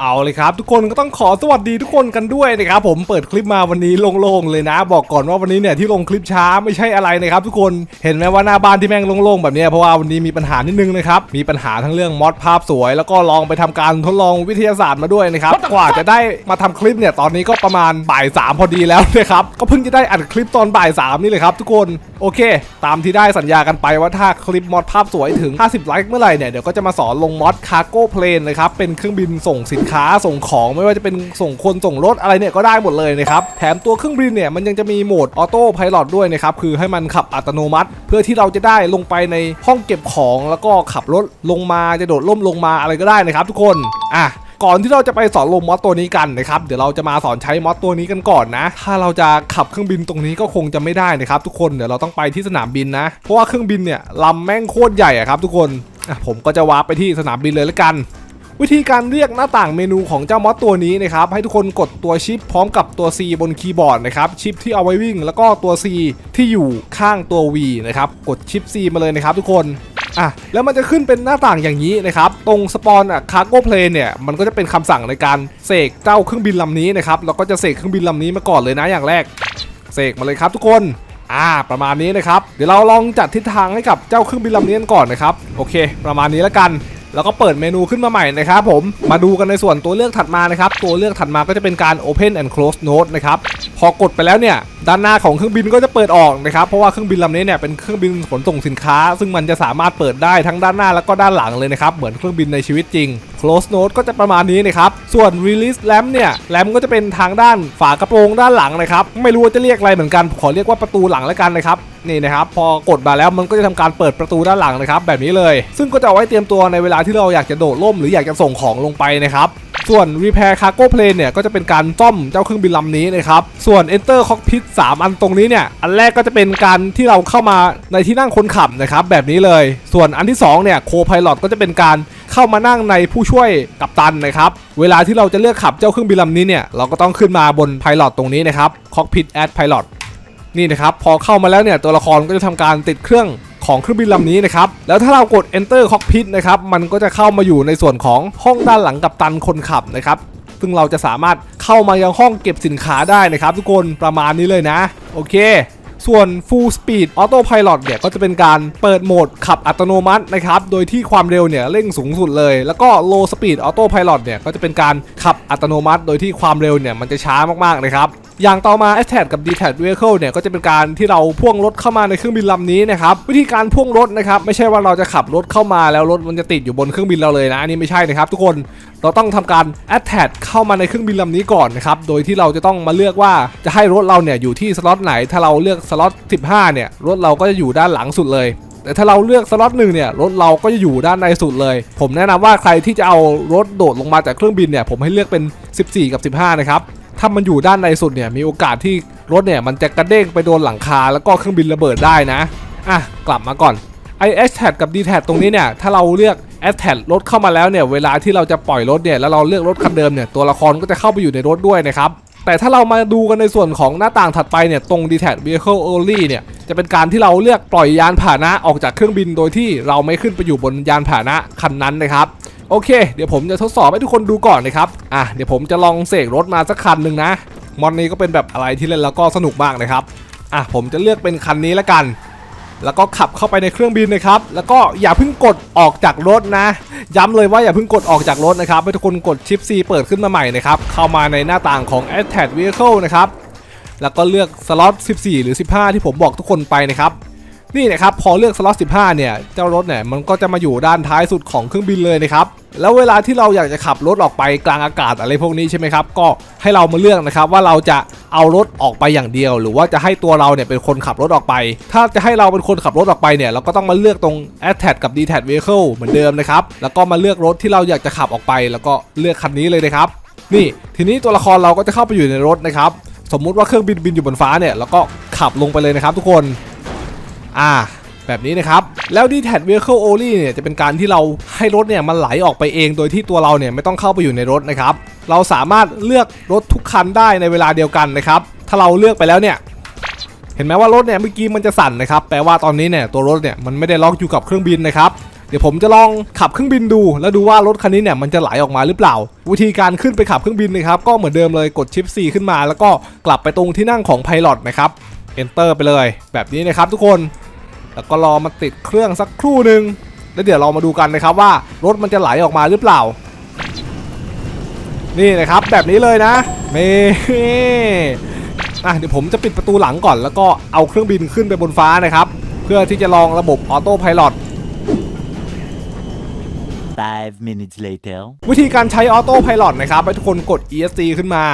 เอาเลยครับ ทุกคนก็ต้องขอสวัสดีทุกคนกันด้วยนะครับผมเปิดคลิปมาวันนี้โล่งๆเลยนะ บอกก่อนว่าวันนี้เนี่ยที่ลงคลิปช้าไม่ใช่อะไรนะครับทุกคนเห็นไหมว่าหน้าบ้านที่แม่งโล่งๆแบบเนี้ยเพราะว่าวันนี้มีปัญหานิดนึงนะครับมีปัญหาทั้งเรื่องมอดภาพสวย แล้วก็ลองไปทำการทดลองวิทยาศาสตร์มาด้วยนะครับกว่าจะได้มาทำคลิปเนี่ยตอนนี้ก็ประมาณบ่ายสามพอดีแล้วนะครับก็เพิ่งจะได้อัดคลิปตอนบ่ายสามนี่เลยครับทุกคนโอเค ตามที่ได้สัญญากันไปว่าถ้าคลิปมอดภาพสวยถึง 50ไลค์เมื่อไหร่เนี่ยเดี๋ยวก็จะมาสอนลงมอดคาร์โก้เพลนนะครับเป็นเครื่องบินส่งสินค้าส่งของไม่ว่าจะเป็นส่งคนส่งรถอะไรเนี่ยก็ได้หมดเลยนะครับแถมตัวเครื่องบินเนี่ยมันยังจะมีโหมดออโต้พายロด้วยนะครับคือให้มันขับอัตโนมัติ เพื่อที่เราจะได้ลงไปในห้องเก็บของแล้วก็ขับรถลงมาจะโดดล่มลงมาอะไรก็ได้นะครับทุกคนอะก่อนที่เราจะไปสอนลงมอสตัวนี้กันนะครับ เดี๋ยวเราจะมาสอนใช้มอสตัวนี้กันก่อนนะ ถ้าเราจะขับเครื่องบินตรงนี้ก็คงจะไม่ได้นะครับ ทุกคน เดี๋ยวเราต้องไปที่สนามบินนะ เพราะว่าเครื่องบินเนี่ยลำแม่งโคตรใหญ่อะครับ ทุกคน ผมก็จะวาร์ปไปที่สนามบินเลยละกัน วิธีการเรียกหน้าต่างเมนูของเจ้ามอสตัวนี้นะครับให้ทุกคนกดตัวชิปพร้อมกับตัว C บนคีย์บอร์ดนะครับชิปที่เอาไว้วิ่ง แล้วก็ตัว C ที่อยู่ข้างตัว V นะครับกดชิป C มาเลยนะครับทุกคนอะแล้วมันจะขึ้นเป็นหน้าต่างอย่างนี้นะครับ ตรงสปอนอะคาร์โก้เพลนเนี่ย มันก็จะเป็นคำสั่งในการเสกเจ้าเครื่องบินลำนี้นะครับเราก็จะเสกเครื่องบินลำนี้มาก่อนเลยนะอย่างแรกเสกมาเลยครับทุกคนอ่าประมาณนี้นะครับ เดี๋ยวเราลองจัดทิศทางให้กับเจ้าเครื่องบินลำนี้กันก่อนนะครับ โอเค ประมาณนี้แล้วกัน แล้วก็เปิดเมนูขึ้นมาใหม่นะครับผมมาดูกันในส่วนตัวเลือกถัดมานะครับตัวเลือกถัดมาก็จะเป็นการ Open and Close note นะครับพอกดไปแล้วเนี่ยด้านหน้าของเครื่องบินก็จะเปิดออกนะครับเพราะว่าเครื่องบินลำนี้เนี่ยเป็นเครื่องบินขนส่งสินค้า ซึ่งมันจะสามารถเปิดได้ทั้งด้านหน้าแล้วก็ด้านหลังเลยนะครับเหมือนเครื่องบินในชีวิตจริง Close Node ก็จะประมาณนี้นะครับส่วน Release Lamp เนี่ยแลมก็จะเป็นทางด้านฝากระโปรงด้านหลังนะครับไม่รู้ว่าจะเรียกอะไรเหมือนกัน ขอเรียกว่าประตูหลังแล้วกันนะครับนี่นะครับพอกดมาแล้วมันก็จะทำการเปิดประตูด้านหลังนะครับแบบนี้เลย ซึ่งก็จะเอาไว้เตรียมตัวในเวลาที่เราอยากจะโดดร่มหรืออยากจะส่งของลงไปนะครับ ส่วน Repair Cargo Plane เนี่ยก็จะเป็นการซ่อมเจ้าเครื่องบินลำนี้นะครับ ส่วน Enter Cockpit 3 อันตรงนี้เนี่ย อันแรกก็จะเป็นการที่เราเข้ามาในที่นั่งคนขับนะครับแบบนี้เลย ส่วนอันที่2เนี่ย Co-Pilot ก็จะเป็นการเข้ามานั่งในผู้ช่วยกัปตันนะครับ เวลาที่เราจะเลือกขับเจ้าเครื่องบินลำนี้เนี่ย เราก็ต้องขึ้นมาบน Pilot ตรงนี้นะครับ Cockpit Add Pilot นี่นะครับพอเข้ามาแล้วเนี่ยตัวละครก็จะทำการติดเครื่อง ของเครื่องบินลำนี้นะครับแล้วถ้าเรากด enter cockpit นะครับมันก็จะเข้ามาอยู่ในส่วนของห้องด้านหลังกับตันคนขับนะครับซึ่งเราจะสามารถเข้ามายังห้องเก็บสินค้าได้นะครับ ทุกคนประมาณนี้เลยนะ โอเค ส่วน full speed auto pilot เนี่ยก็จะเป็นการเปิดโหมดขับอัตโนมัตินะครับ โดยที่ความเร็วเนี่ยเร่งสูงสุดเลย แล้วก็ low speed auto pilot เนี่ยก็จะเป็นการขับอัตโนมัติ โดยที่ความเร็วเนี่ยมันจะช้ามากๆนะครับ อย่างต่อมา a t t a c กับ Detach Vehicle เนี่ยก็จะเป็นการที่เราพ่วงรถเข้ามาในเครื่องบินลำนี้นะครับวิธีการพ่วงรถนะครับไม่ใช่ว่าเราจะขับรถเข้ามาแล้วรถมันจะติดอยู่บนเครื่องบินเราเลยนะอันนี้ไม่ใช่นะครับทุกคนเราต้องทำการ Attach เข้ามาในเครื่องบินลำนี้ก่อนนะครับ โดยที่เราจะต้องมาเลือกว่าจะให้รถเราเนี่ยอยู่ที่สล็อตไหน ถ้าเราเลือกสล็อต 15 เนี่ย รถเราก็จะอยู่ด้านหลังสุดเลย แต่ถ้าเราเลือกสล็อตหนึ่งเนี่ย รถเราก็จะอยู่ด้านในสุดเลย ผมแนะนำว่าใครที่จะเอารถโดดลงมาจากเครื่องบินเนี่ย ผมให้เลือกเป็น 14 กับ 15 นะครับ ถ้ามันอยู่ด้านในสุดเนี่ยมีโอกาสที่รถเนี่ยมันจะกระเด้งไปโดนหลังคาแล้วก็เครื่องบินระเบิดได้นะอะกลับมาก่อนไอ a t t a g กับ d t a g ตรงนี้เนี่ยถ้าเราเลือก a t t a g รถเข้ามาแล้วเนี่ยเวลาที่เราจะปล่อยรถเนี่ยแล้วเราเลือกรถคันเดิมเนี่ยตัวละครก็จะเข้าไปอยู่ในรถด้วยนะครับแต่ถ้าเรามาดูกันในส่วนของหน้าต่างถัดไปเนี่ยตรง Detach Vehicle Only เนี่ยจะเป็นการที่เราเลือกปล่อยยานพาหนะออกจากเครื่องบินโดยที่เราไม่ขึ้นไปอยู่บนยานพาหนะคันนั้นนะครับ โอเค เดี๋ยวผมจะทดสอบให้ทุกคนดูก่อนนะครับอะเดี๋ยวผมจะลองเสกรถมาสักคันหนึ่งนะมอนนี้ก็เป็นแบบอะไรที่เล่นแล้วก็สนุกมากนะครับอะผมจะเลือกเป็นคันนี้ละกัน แล้วก็ขับเข้าไปในเครื่องบินนะครับ แล้วก็อย่าเพิ่งกดออกจากรถนะ ย้ำเลยว่าอย่าเพิ่งกดออกจากรถนะครับให้ทุกคนกดชิป C เปิดขึ้นมาใหม่นะครับเข้ามาในหน้าต่างของ Attach Vehicle นะครับแล้วก็เลือกสล็อต14 หรือ 15 ที่ผมบอกทุกคนไปนะครับ นี่นะครับพอเลือกสล็อต15 เนี่ย เจ้ารถเนี่ยมันก็จะมาอยู่ด้านท้ายสุดของเครื่องบินเลยนะครับแล้วเวลาที่เราอยากจะขับรถออกไปกลางอากาศอะไรพวกนี้ใช่ไหมครับ ก็ให้เรามาเลือกนะครับว่าเราจะเอารถออกไปอย่างเดียว หรือว่าจะให้ตัวเราเนี่ยเป็นคนขับรถออกไป ถ้าจะให้เราเป็นคนขับรถออกไปเนี่ยเราก็ต้องมาเลือกตรง a t t a c กับ Detach Vehicle เหมือนเดิมนะครับแล้วก็มาเลือกรถที่เราอยากจะขับออกไป แล้วก็เลือกคันนี้เลยนะครับนี่ทีนี้ตัวละครเราก็จะเข้าไปอยู่ในรถนะครับสมมุติว่าเครื่องบินบินอยู่บนฟ้าเนี่ยแล้วก็ขับลงไปเลยนะครับทุกคน อ่าแบบนี้นะครับ แล้ว d t a c Vehicle Only เนี่ยจะเป็นการที่เราให้รถเนี่ยมันไหลออกไปเองโดยที่ตัวเราเนี่ยไม่ต้องเข้าไปอยู่ในรถนะครับ เราสามารถเลือกรถทุกคันได้ในเวลาเดียวกันนะครับ ถ้าเราเลือกไปแล้วเนี่ยเห็นไหมว่ารถเนี่ยเมื่อกี้มันจะสั่นนะครับ แปลว่าตอนนี้เนี่ยตัวรถเนี่ยมันไม่ได้ล็อกอยู่กับเครื่องบินนะครับ เดี๋ยวผมจะลองขับเครื่องบินดู แล้วดูว่ารถคันนี้เนี่ยมันจะไหลออกมาหรือเปล่า วิธีการขึ้นไปขับเครื่องบินนะครับก็เหมือนเดิมเลยกดชิป C ขึ้นมา แล้วก็กลับไปตรงที่นั่งของ Pilot นะครับ Enter ไปเลย แบบนี้นะครับทุกคน แล้วก็รอมาติดเครื่องสักครู่หนึ่งแล้วเดี๋ยวเรามาดูกันนะครับว่ารถมันจะไหลออกมาหรือเปล่า นี่นะครับแบบนี้เลยนะนี่อะเดี๋ยวผมจะปิดประตูหลังก่อนแล้วก็เอาเครื่องบินขึ้นไปบนฟ้านะครับ เพื่อที่จะลองระบบออโต้พายロ Five minutes later. วิธีการใช้ออโต้พายロนะครับให้ทุกคนกด ESC ขึ้นมา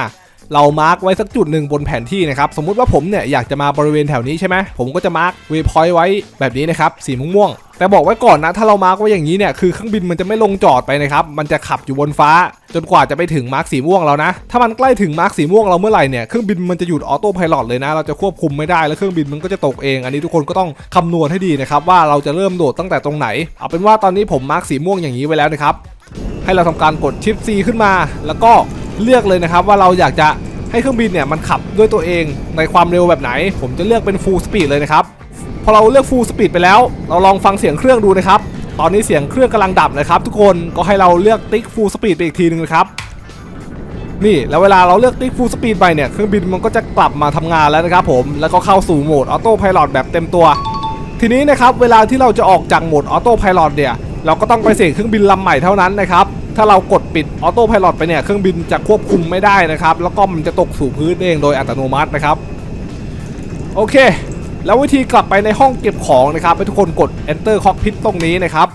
เรามาร์กไว้สักจุดหนึ่งบนแผนที่นะครับ สมมุติว่าผมเนี่ยอยากจะมาบริเวณแถวนี้ใช่ไหมผมก็จะมาร์กเวพอยต์ไว้แบบนี้นะครับ สีม่วงๆ แต่บอกไว้ก่อนนะ ถ้าเรามาร์กไว้อย่างนี้เนี่ย คือเครื่องบินมันจะไม่ลงจอดไปนะครับ มันจะขับอยู่บนฟ้า จนกว่าจะไปถึงมาร์กสีม่วงแล้วนะ ถ้ามันใกล้ถึงมาร์กสีม่วงเราเมื่อไหร่เนี่ย เครื่องบินมันจะหยุดออโต้พายロเลยนะ เราจะควบคุมไม่ได้ แล้วเครื่องบินมันก็จะตกเอง อันนี้ทุกคนก็ต้องคำนวณให้ดีนะครับว่าเราจะเริ่มโดดตั้งแต่ตรงไหน เอาเป็นว่าตอนนี้ผมมาร์กสีม่วงอย่างนี้ไว้แล้วนะครับ ให้เราทำการกดชิป C ขึ้นมา แล้วก็ เลือกเลยนะครับว่าเราอยากจะให้เครื่องบินเนี่ยมันขับด้วยตัวเองในความเร็วแบบไหน ผมจะเลือกเป็น full speed เลยนะครับพอเราเลือก full speed ไปแล้ว เราลองฟังเสียงเครื่องดูนะครับ ตอนนี้เสียงเครื่องกำลังดับนะครับ ทุกคนก็ให้เราเลือกติ๊ก full speed ไปอีกทีหนึงนะครับนี่แล้วเวลาเราเลือกติ๊ก full speed ไปเนี่ยเครื่องบินมันก็จะกลับมาทำงานแล้วนะครับผมแล้วก็เข้าสู่โหมดออโต้พายロแบบเต็มตัว ทีนี้นะครับเวลาที่เราจะออกจากโหมดออโต้พายロเนี่ยเราก็ต้องไปเสกเครื่องบินลำใหม่เท่านั้นนะครับ ถ้าเรากดปิดออโต้พายロไปเนี่ยเครื่องบินจะควบคุมไม่ได้นะครับ แล้วก็มันจะตกสู่พื้นเองโดยอัตโนมัตินะครับ โอเค แล้ววิธีกลับไปในห้องเก็บของนะครับให้ทุกคนกด enter cockpit ตรงนี้นะครับ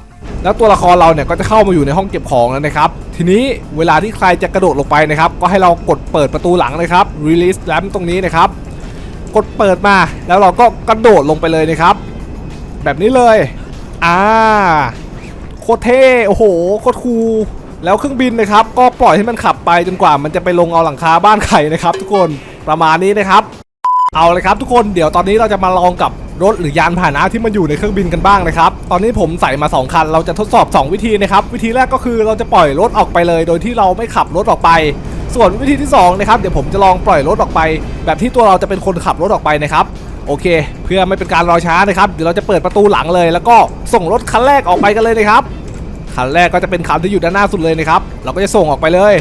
แล้วตัวละครเราเนี่ยก็จะเข้ามาอยู่ในห้องเก็บของแล้วนะครับ ทีนี้เวลาที่ใครจะกระโดดลงไปนะครับ ก็ให้เรากดเปิดประตูหลังนะครับ release lamp ตรงนี้นะครับ กดเปิดมาแล้วเราก็กระโดดลงไปเลยนะครับ แบบนี้เลย อ่า โคตรเท่ โอ้โห โคตรคูล แล้วเครื่องบินนะครับ ก็ปล่อยให้มันขับไปจนกว่ามันจะไปลงเอาหลังคาบ้านใครนะครับ ทุกคนประมาณนี้นะครับ เอาเลยครับทุกคนเดี๋ยวตอนนี้เราจะมาลองกับรถหรือยานพาหนะที่มันอยู่ในเครื่องบินกันบ้างนะครับ ตอนนี้ผมใส่มา 2 คัน เราจะทดสอบ 2 วิธีนะครับ วิธีแรกก็คือเราจะปล่อยรถออกไปเลย โดยที่เราไม่ขับรถออกไป ส่วนวิธีที่2นะครับเดี๋ยวผมจะลองปล่อยรถออกไป แบบที่ตัวเราจะเป็นคนขับรถออกไปนะครับ โอเค เพื่อไม่เป็นการรอช้านะครับเดี๋ยวเราจะเปิดประตูหลังเลย แล้วก็ส่งรถคันแรกออกไปกันเลยนะครับ คันแรกก็จะเป็นคันที่อยู่ด้านหน้าสุดเลยนะครับ เราก็จะส่งออกไปเลย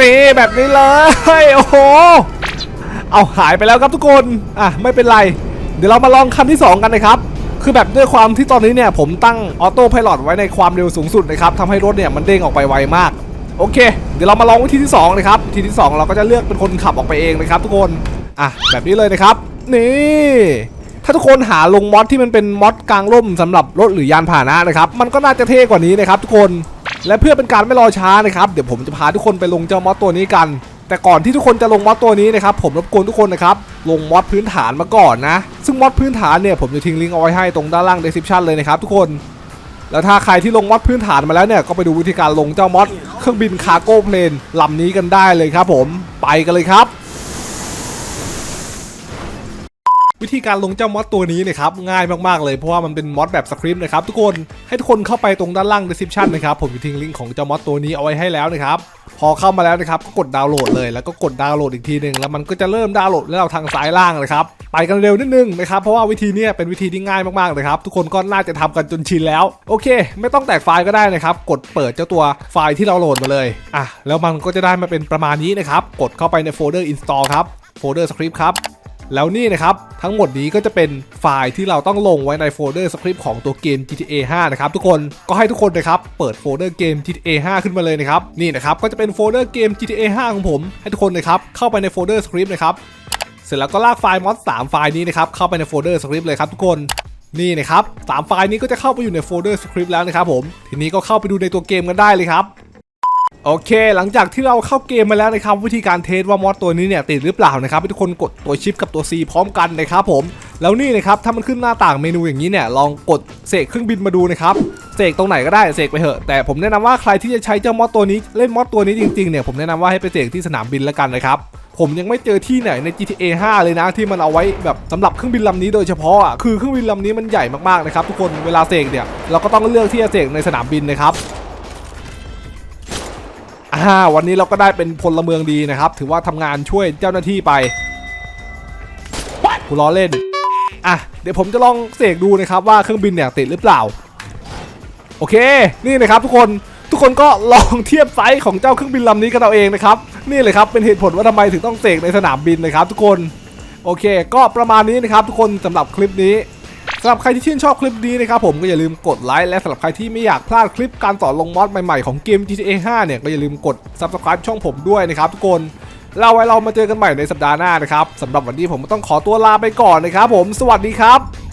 นี่แบบนี้เลยโอ้โหเอาหายไปแล้วครับทุกคนอะไม่เป็นไร เดี๋ยวเรามาลองคันที่ 2 กันนะครับคือแบบด้วยความที่ตอนนี้เนี่ยผมตั้งออโต้พายロไว้ในความเร็วสูงสุดนะครับทำให้รถเนี่ยมันเด้งออกไปไวมากโอเค เดี๋ยวเรามาลองวิธีที่2นะครับวิธีที่ 2 เราก็จะเลือกเป็นคนขับออกไปเองนะครับ ทุกคนอะแบบนี้เลยนะครับ นี่ ถ้าทุกคนหาลงมอดที่มันเป็นมอดกลางร่มสำหรับรถหรือยานพาหนะนะครับ มันก็น่าจะเท่กว่านี้นะครับทุกคน และเพื่อเป็นการไม่รอช้านะครับ เดี๋ยวผมจะพาทุกคนไปลงเจ้ามอดตัวนี้กัน แต่ก่อนที่ทุกคนจะลงมอดตัวนี้นะครับ ผมรบกวนทุกคนนะครับ ลงมอดพื้นฐานมาก่อนนะ ซึ่งมอดพื้นฐานเนี่ยผมจะทิ้งลิงก์เอาไว้ให้ตรงด้านล่าง description เลยนะครับทุกคน แล้วถ้าใครที่ลงมอดพื้นฐานมาแล้วเนี่ย ก็ไปดูวิธีการลงเจ้ามอดเครื่องบินคาร์โก้เพลนลำนี้กันได้เลยครับ ผม ไปกันเลยครับ วิธีการลงเจ้ามอดตัวนี้นะครับง่ายมากๆเลยเพราะว่ามันเป็นมอดแบบสคริปต์นะครับทุกคนให้ทุกคนเข้าไปตรงด้านล่าง description นะครับผมจะทิ้งลิงก์ของเจ้ามอดตัวนี้เอาไว้ให้แล้วนะครับพอเข้ามาแล้วนะครับก็กดดาวน์โหลดเลยแล้วก็กดดาวน์โหลดอีกทีหนึ่งแล้วมันก็จะเริ่มดาวน์โหลดแล้วทางซ้ายล่างเลยครับไปกันเร็วนิดนึงนะครับเพราะว่าวิธีนี้เป็นวิธีที่ง่ายมากๆเลยครับทุกคนก็น่าจะทำกันจนชินแล้วโอเค ไม่ต้องแตกไฟล์ก็ได้นะครับกดเปิดเจ้าตัวไฟล์ที่เราโหลดมาเลยอะแล้วมันก็จะได้มาเป็นประมาณนี้นะครับกดเข้าไปในโฟลเดอร์ install ครับโฟลเดอร์สคริปต์ครับ แล้วนี่นะครับทั้งหมดนี้ก็จะเป็นไฟล์ที่เราต้องลงไว้ในโฟลเดอร์สคริปต์ของตัวเกม GTA 5 นะครับทุกคนก็ให้ทุกคนนะครับเปิดโฟลเดอร์เกม GTA 5 ขึ้นมาเลยนะครับนี่นะครับก็จะเป็นโฟลเดอร์เกม GTA 5 ของผม ให้ทุกคนนะครับเข้าไปในโฟลเดอร์สคริปต์นะครับเสร็จแล้วก็ลากไฟล์มอด3ไฟล์นี้นะครับเข้าไปในโฟลเดอร์สคริปต์เลยครับทุกคนนี่นะครับสามไฟล์นี้ก็จะเข้าไปอยู่ในโฟลเดอร์สคริปต์แล้วนะครับผม ทีนี้ก็เข้าไปดูในตัวเกมกันได้เลยครับ โอเค หลังจากที่เราเข้าเกมมาแล้วนะครับวิธีการเทสว่ามอดตัวนี้เนี่ยติดหรือเปล่านะครับให้ทุกคนกดตัวชิปกับตัว C พร้อมกันนะครับผมแล้วนี่นะครับถ้ามันขึ้นหน้าต่างเมนูอย่างนี้เนี่ยลองกดเสกเครื่องบินมาดูนะครับเสกตรงไหนก็ได้เสกไปเถอะแต่ผมแนะนำว่าใครที่จะใช้เจ้ามอดตัวนี้เล่นมอดตัวนี้จริงๆเนี่ยผมแนะนำว่าให้ไปเสกที่สนามบินแล้วกันนะครับผมยังไม่เจอที่ไหนใน GTA 5 เลยนะที่มันเอาไว้แบบสำหรับเครื่องบินลำนี้โดยเฉพาะอะคือเครื่องบินลำนี้มันใหญ่มากๆนะครับทุกคนเวลาเสกเนี่ยเราก็ต้องเลือกที่จะเสกในสนามบินนะครับ อ่าวันนี้เราก็ได้เป็นพลเมืองดีนะครับ ถือว่าทำงานช่วยเจ้าหน้าที่ไปกูล้อเล่น อะ เดี๋ยวผมจะลองเสกดูนะครับว่าเครื่องบินเนี่ยติดหรือเปล่า โอเค นี่นะครับทุกคน ทุกคนก็ลองเทียบไซส์ของเจ้าเครื่องบินลำนี้กันเอาเองนะครับ นี่เลยครับเป็นเหตุผลว่าทำไมถึงต้องเสกในสนามบินนะครับ ทุกคน โอเค ก็ประมาณนี้นะครับทุกคนสำหรับคลิปนี้ สำหรับใครที่ชื่นชอบคลิปนี้นะครับผมก็อย่าลืมกดไลค์และสำหรับใครที่ไม่อยากพลาดคลิปการสอนลงมอดใหม่ๆของเกม GTA 5 เนี่ยก็อย่าลืมกด subscribe ช่องผมด้วยนะครับทุกคนเราไว้เรามาเจอกันใหม่ในสัปดาห์หน้านะครับสำหรับวันนี้ผมต้องขอตัวลาไปก่อนนะครับผม สวัสดีครับ